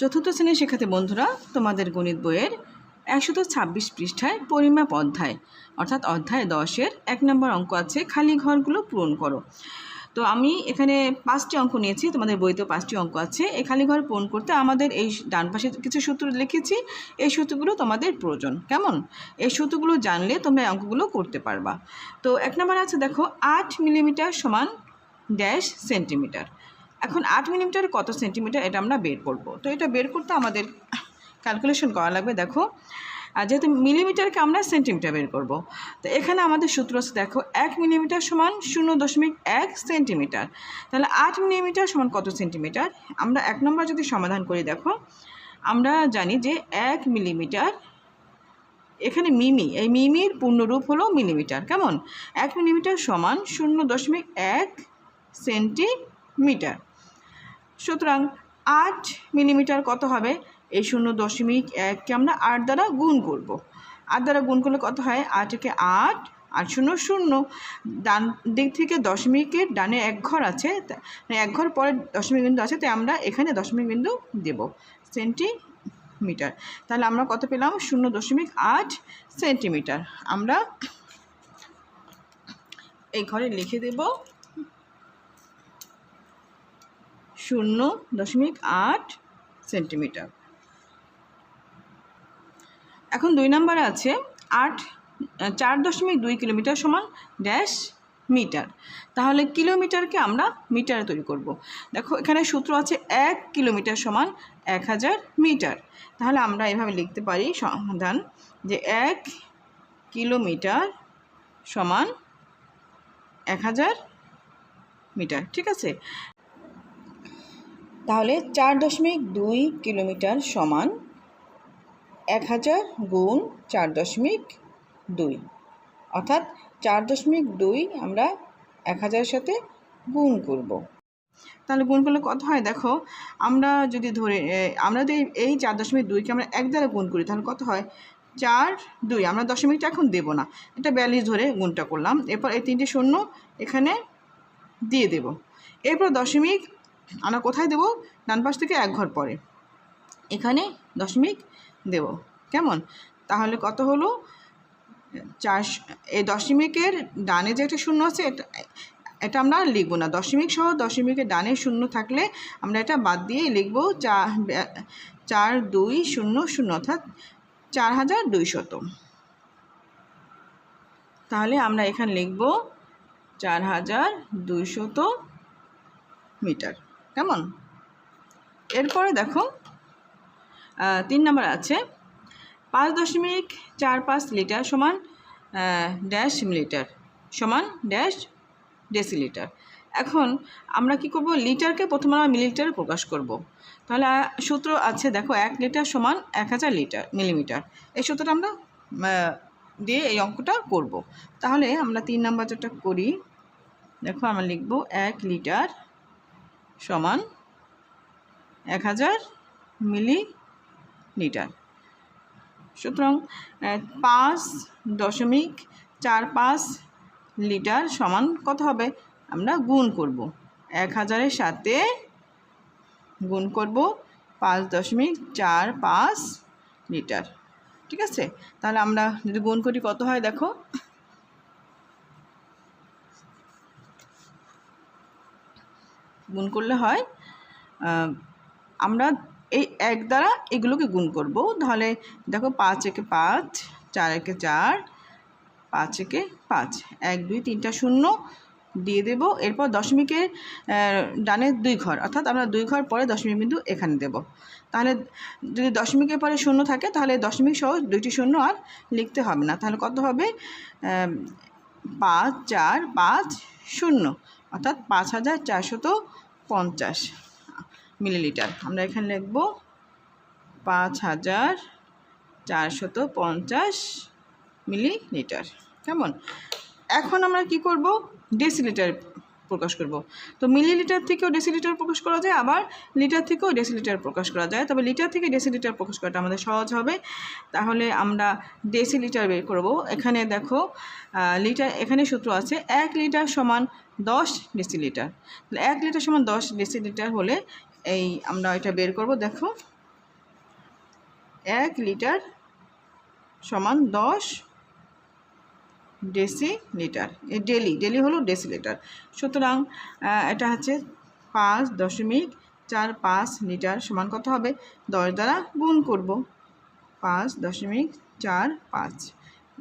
চতুর্থ শ্রেণির শিক্ষার্থী বন্ধুরা, তোমাদের গণিত বইয়ের একশত ছাব্বিশ পৃষ্ঠায় পরিমাপ অধ্যায়, অর্থাৎ অধ্যায় দশের এক নম্বর অঙ্ক আছে, খালি ঘরগুলো পূরণ করো। তো আমি এখানে পাঁচটি অঙ্ক নিয়েছি, তোমাদের বইতেও পাঁচটি অঙ্ক আছে, এই খালি ঘর পূরণ করতে আমাদের এই ডান পাশে কিছু সূত্র লিখেছি, এই সূত্রগুলো তোমাদের প্রয়োজন, কেমন? এই সূত্রগুলো জানলে তোমরা এই অঙ্কগুলো করতে পারবা। তো এক নম্বর আছে দেখো, আট মিলিমিটার সমান ড্যাশ সেন্টিমিটার। এখন আট মিলিমিটার কত সেন্টিমিটার এটা আমরা বের করব। তো এটা বের করতে আমাদের ক্যালকুলেশন করা লাগবে, দেখো। আর যেহেতু মিলিমিটারকে আমরা সেন্টিমিটার বের করব, তো এখানে আমাদের সূত্র আছে, দেখো, এক মিলিমিটার সমান শূন্য দশমিক এক সেন্টিমিটার। তাহলে আট মিলিমিটার সমান কত সেন্টিমিটার? আমরা এক নম্বর যদি সমাধান করি, দেখো, আমরা জানি যে এক মিলিমিটার, এখানে মিমি, এই মিমির পূর্ণরূপ হলো মিলিমিটার, কেমন? এক মিলিমিটার সমান শূন্য দশমিক এক সেন্টিমিটার। সুতরাং আট মিলিমিটার কত হবে? এই শূন্য দশমিক এককে আমরা আট দ্বারা গুণ করব। আট দ্বারা গুণ করলে কত হয়? আটকে আট আট শূন্য শূন্য। ডান দিক থেকে দশমিকের ডানে এক ঘর আছে মানে এক ঘর পরে দশমিক বিন্দু আছে, তাই আমরা এখানে দশমিক বিন্দু দেব সেন্টিমিটার। তাহলে আমরা কত পেলাম? শূন্য দশমিক আট সেন্টিমিটার। আমরা এই ঘরে লিখে দেব শূন্য দশমিক আট সেন্টিমিটার। এখন দুই নম্বরে আছে আট চার দশমিক দুই কিলোমিটার সমান ড্যাশ মিটার। তাহলে কিলোমিটারকে আমরা মিটারে তৈরি করব। দেখো, এখানে সূত্র আছে এক কিলোমিটার সমান এক হাজার মিটার। তাহলে আমরা এভাবে লিখতে পারি সমাধান যে এক কিলোমিটার সমান এক হাজার মিটার, ঠিক আছে? তাহলে চার দশমিক দুই কিলোমিটার সমান এক হাজার গুণ চার দশমিক দুই। অর্থাৎ চার দশমিক দুই আমরা এক হাজারের সাথে গুণ করব। তাহলে গুণ করলে কত হয়? দেখো, আমরা যদি ধরে আমরা যদি এই- চার দশমিক দুইকে আমরা এক দ্বারা গুণ করি, তাহলে কত হয়? চার দুই, আমরা দশমিকটা এখন দেব না। এটা বিয়াল্লিশ ধরে গুণটা করলাম, এরপর এই তিনটে শূন্য এখানে দিয়ে দেব। এরপর দশমিক আমরা কোথায় দেব? ডান পাশ থেকে এক ঘর পরে। এখানে দশমিক দেব। কেমন? তাহলে কত হলো? চার এই দশমিকের ডানে যে একটা শূন্য আছে, এটা এটা আমরা লিখব না। দশমিক সহ দশমিকের ডানে শূন্য থাকলে আমরা এটা বাদ দিয়ে লিখব চার চার, দুই, শূন্য শূন্য, অর্থাৎ চার হাজার দুইশত। তাহলে আমরা এখানে লিখব চার হাজার দুইশত মিটার। কেমন? এরপরে দেখো তিন নম্বর আছে, পাঁচ দশমিক চার পাঁচ লিটার সমান ড্যাশ মিলিটার সমান ড্যাশ ডেসিলিটার এখন আমরা কি করব? লিটারকে প্রথমে আমরা মিলিলিটারে প্রকাশ করব। তাহলে সূত্র আছে, দেখো, এক লিটার সমান এক হাজার লিটার মিলিমিটার এই সূত্রটা আমরা দিয়ে এই অঙ্কটা করব। তাহলে আমরা তিন নাম্বার যেটা করি, দেখো, আমরা লিখব এক লিটার সমান এক হাজার মিলি লিটার সুতরাং পাঁচ দশমিক চার পাঁচ লিটার সমান কত হবে? আমরা গুণ করব। এক হাজারের সাথে গুণ করব পাঁচ দশমিক চার পাঁচ লিটার। ঠিক আছে? তাহলে আমরা যদি গুণ করি কত হয় দেখো? গুণ করলে হয়। আমরা এই এক দ্বারা এগুলোকে গুণ করব। তাহলে দেখো পাঁচ একে পাঁচ চার একে চার পাঁচ একে পাঁচ। এক দুই তিনটা শূন্য দিয়ে দেব। এরপর দশমিকের আহ, ডানে দুই ঘর অর্থাৎ আমরা দুই ঘর পরে দশমিক বিন্দু এখানে দেব। তাহলে যদি দশমিকের পরে শূন্য থাকে তাহলে দশমিক সহ দুইটি শূন্য আর লিখতে হবে না। তাহলে কত হবে? পাঁচ চার পাঁচ শূন্য। অর্থাৎ পাঁচ হাজার চারশত পঞ্চাশ মিলিলিটার। আমরা এখানে লিখব পাঁচ হাজার চারশত পঞ্চাশ মিলিলিটার। কেমন? এখন আমরা কি করব? ডেসিলিটার প্রকাশ করব। তো মিলিলিটার থেকেও ডেসিলিটার প্রকাশ করা যায়, আবার লিটার থেকেও ডেসিলিটার প্রকাশ করা যায়। তবে লিটার থেকে ডেসিলিটার প্রকাশ করাটা আমাদের সহজ হবে। তাহলে আমরা ডেসিলিটার বের করব। এখানে দেখো লিটার, এখানে সূত্র আছে, এক লিটার সমান দশ ডেসিলিটার তাহলে এক লিটার সমান দশ ডেসিলিটার হলে এই আমরা এটা বের করব, দেখো। এক লিটার সমান দশ ডেসি লিটার এ ডেলি ডেলি হলো ডেসি লিটার সুতরাং এটা হচ্ছে পাঁচ দশমিক চার পাঁচ লিটার সমান কত হবে? দশ দ্বারা গুণ করব। পাঁচ দশমিক চার পাঁচ।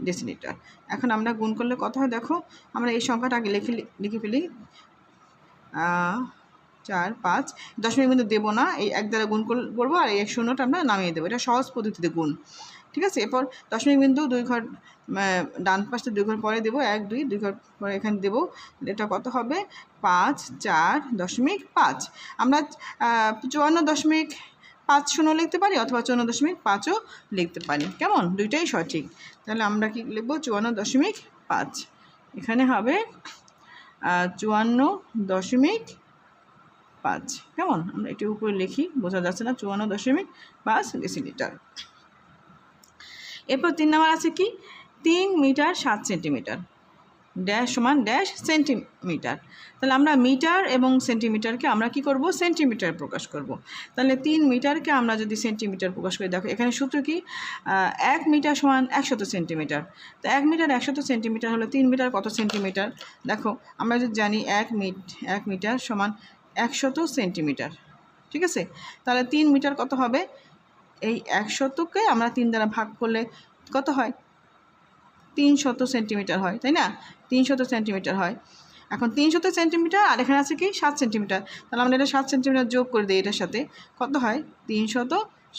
ডেসিলিটার এখন আমরা গুণ করলে কত হয় দেখো, আমরা এই সংখ্যাটা আগে লিখে লিখে ফেলি। চার, পাঁচ। দশমিক বিন্দু দেবো না, এই এক দ্বারা গুণ কর- করব আর এই এক শূন্যটা আমরা নামিয়ে দেবো। এটা সহজ পদ্ধতিতে গুণ। ঠিক আছে? এরপর দশমিক বিন্দু দুই ঘর ডান পাশে দুই ঘর পরে দেবো, এক, দুই দুই ঘর পরে এখানে দেবো। এটা কত হবে? পাঁচ, চার, দশমিক পাঁচ। আমরা চুয়ান্ন দশমিক পাঁচ শূন্য লিখতে পারি অথবা চুয়ান্ন দশমিক পাঁচও লিখতে পারি। কেমন? দুইটাই সঠিক। তাহলে আমরা কি লিখব? চুয়ান্ন দশমিক পাঁচ। এখানে হবে চুয়ান্ন দশমিক পাঁচ। কেমন? আমরা এটি উপরে লিখি, বোঝা যাচ্ছে না, চুয়ান্ন দশমিক পাঁচ ডেসিলিটার এরপর তিন নাম্বার আছে কি? তিন মিটার সাত সেন্টিমিটার। ড্যাশ সমান ড্যাশ সেন্টিমিটার তাহলে আমরা মিটার এবং সেন্টিমিটারকে আমরা কি করব? সেন্টিমিটার প্রকাশ করব। তাহলে তিন মিটারকে আমরা যদি সেন্টিমিটার প্রকাশ করি, দেখো এখানে সূত্র কি? এক মিটার সমান একশত সেন্টিমিটার তো এক মিটার একশত সেন্টিমিটার হলে তিন মিটার কত সেন্টিমিটার দেখো, আমরা যদি জানি এক মিট এক মিটার সমান একশত সেন্টিমিটার ঠিক আছে? তাহলে তিন মিটার কত হবে? এই একশতকে আমরা তিন দ্বারা ভাগ করলে কত হয়? তিন শত সেন্টিমিটার হয়, তাই না? তিন শত সেন্টিমিটার হয়। এখন তিন শত সেন্টিমিটার, আর এখানে আছে কি? সাত সেন্টিমিটার। তাহলে আমরা এটা সাত সেন্টিমিটার যোগ করে দিই এটার সাথে। কত হয়? তিন শত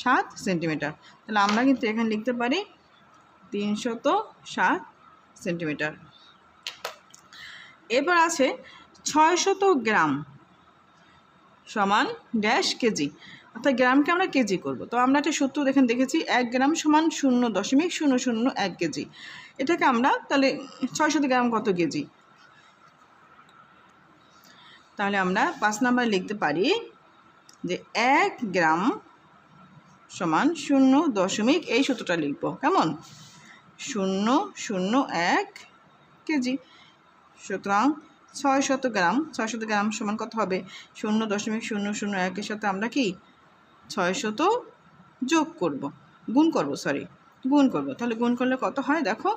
সাত সেন্টিমিটার। তাহলে আমরা কিন্তু এখানে লিখতে পারি তিন শত সাত সেন্টিমিটার। এরপর আছে ছয় শত গ্রাম সমান ড্যাশ কেজি। অর্থাৎ গ্রামকে আমরা কেজি করব। তো আমরা একটা সূত্র দেখেন দেখেছি, এক গ্রাম সমান শূন্য দশমিক শূন্য শূন্য এক কেজি। এটাকে আমরা তাহলে ছয়শত গ্রাম কত কেজি? তাহলে আমরা পাঁচ নাম্বার লিখতে পারি যে এক গ্রাম সমান শূন্য দশমিক এই সূত্রটা লিখব। কেমন? শূন্য শূন্য এক কেজি। সুতরাং ছয় শত গ্রাম, ছয় শত গ্রাম সমান কত হবে? শূন্য দশমিক শূন্য শূন্য একের সাথে আমরা কি ছয় শত যোগ করব। গুণ করব সরি গুণ করব। তাহলে গুণ করলে কত হয়? দেখো,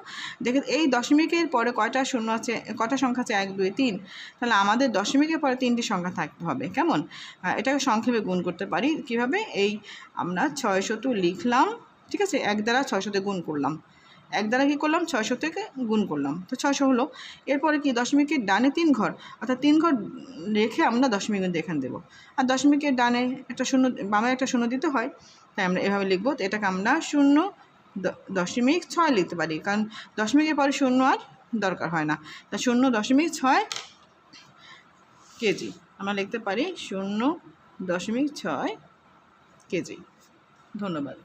দেখে এই দশমিকের পরে কয়টা শূন্য আছে? কটা সংখ্যা আছে? এক, দুই, তিন। তাহলে আমাদের দশমিকের পরে তিনটি সংখ্যা থাকতে হবে, কেমন? এটাকে সংক্ষেপে গুণ করতে পারি কীভাবে? এই আমরা ছয়শত লিখলাম, ঠিক আছে? এক দ্বারা ছয়শতে গুণ করলাম। এক দ্বারা কী করলাম? ছয়শো থেকে গুণ করলাম। তো ছয়শো হলো। এরপরে কি? দশমিকের ডানে তিন ঘর, অর্থাৎ তিন ঘর রেখে আমরা দশমিক এখানে দেবো। আর দশমিকের ডানে একটা শূন্য, বামে একটা শূন্য দিতে হয়, তাই আমরা এভাবে লিখব। তো এটাকে আমরা শূন্য দশমিক ছয় লিখতে পারি, কারণ দশমিকের পরে শূন্য আর দরকার হয় না। তা শূন্য দশমিক ছয় কেজি, আমরা লিখতে পারি শূন্য দশমিক ছয় কেজি। ধন্যবাদ।